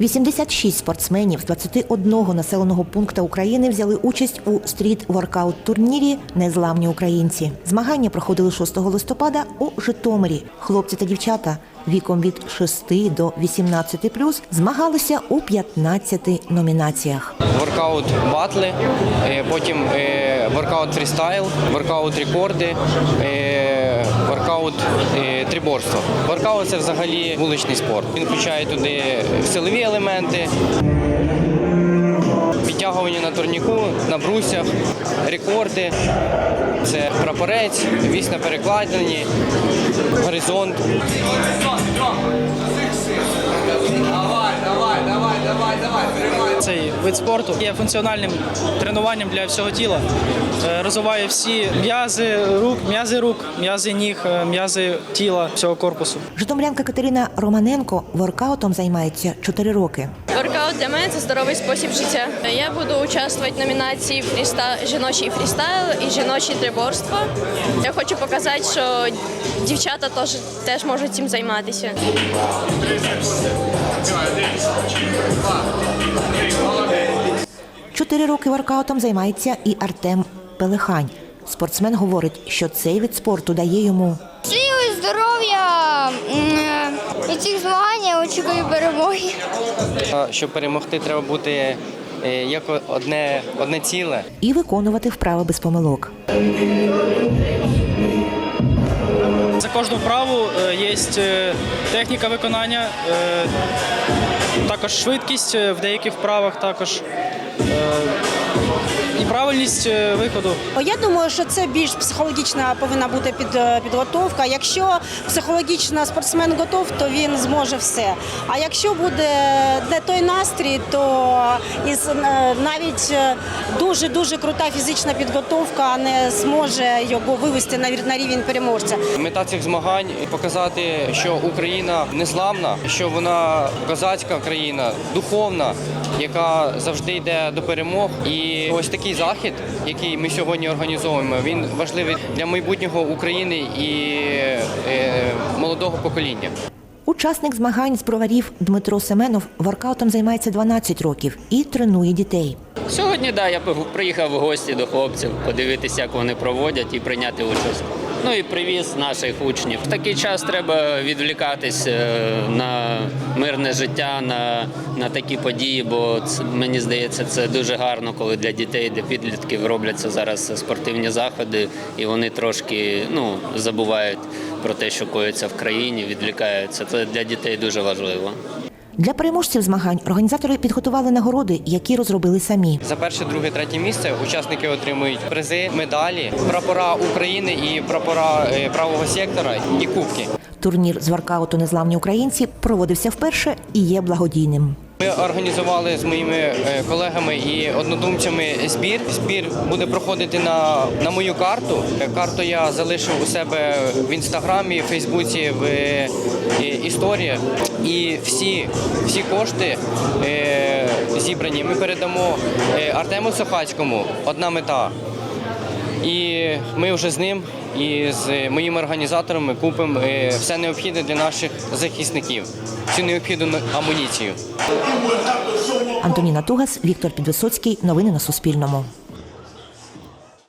86 спортсменів з 21 населеного пункту України взяли участь у стріт-воркаут турнірі Незламні українці. Змагання проходили 6 листопада у Житомирі. Хлопці та дівчата віком від 6 до 18 змагалися у 15 номінаціях. воркаут батли, е, потім е, воркаут фрістайл, воркаут рекорди, е, воркаут е, триборство. Воркаут це взагалі вуличний спорт. Він включає туди силові елементи. Підтягування на турніку, на брусях, рекорди. Це прапорець, вісь на перекладині, горизонт. Цей вид спорту є функціональним тренуванням для всього тіла. Е, Розвиває всі м'язи рук, м'язи рук, м'язи ніг, е, м'язи тіла, всього корпусу. Житомирянка Катерина Романенко воркаутом займається 4 роки. Воркаут для мене це здоровий спосіб життя. Я буду участвувати в номінації фріста... жіночий фрістайл і жіноче триборство. Я хочу показати, що дівчата теж, теж можуть цим займатися. Чотири роки воркаутом займається і Артем Пелехань. Спортсмен говорить, що цей вид спорту дає йому Сили, здоров'я м, і цих змагань я очікую перемоги. Щоб перемогти, треба бути е, як одне, одне ціле. і виконувати вправи без помилок. За кожну вправу е, є е, техніка виконання, е, також швидкість е, в деяких вправах, також е, правильність е, виходу. Я думаю, що це більш психологічна повинна бути під, е, підготовка. Якщо психологічно спортсмен готов, то він зможе все. А якщо буде не той настрій, то із е, навіть дуже дуже крута фізична підготовка не зможе його вивести на рівень переможця. Мета цих змагань показати, що Україна незламна, що вона козацька країна, духовна, яка завжди йде до перемог. І ось такий захід, який ми сьогодні організовуємо, він важливий для майбутнього України і е, молодого покоління. Учасник змагань з броварів Дмитро Семенов воркаутом займається 12 років і тренує дітей. Сьогодні да, я приїхав в гості до хлопців, подивитися, як вони проводять і прийняти участь. Ну і привіз наших учнів. В такий час треба відвлікатись е, на мирне життя, на, на такі події, бо це, мені здається, це дуже гарно, коли для дітей, для підлітків робляться зараз спортивні заходи, і вони трошки ну, забувають про те, що коїться в країні, відвлікаються. Це для дітей дуже важливо. Для переможців змагань організатори підготували нагороди, які розробили самі. За перше, друге, третє місце учасники отримують призи, медалі, прапора України і прапора е, правого сектора і кубки. Турнір з варкауту Незламні українці проводився вперше і є благодійним. Ми організували з моїми е, колегами і однодумцями збір. Збір буде проходити на, на мою карту. Е, Карту я залишив у себе в інстаграмі, в Фейсбуці, в е, історії. І всі, всі кошти зібрані ми передамо Артему Сохацькому. Одна мета. І ми вже з ним і з моїми організаторами купимо е, все необхідне для наших захисників, всю необхідну амуніцію. Антоніна Тугас, Віктор Підвисоцький. Новини на Суспільному.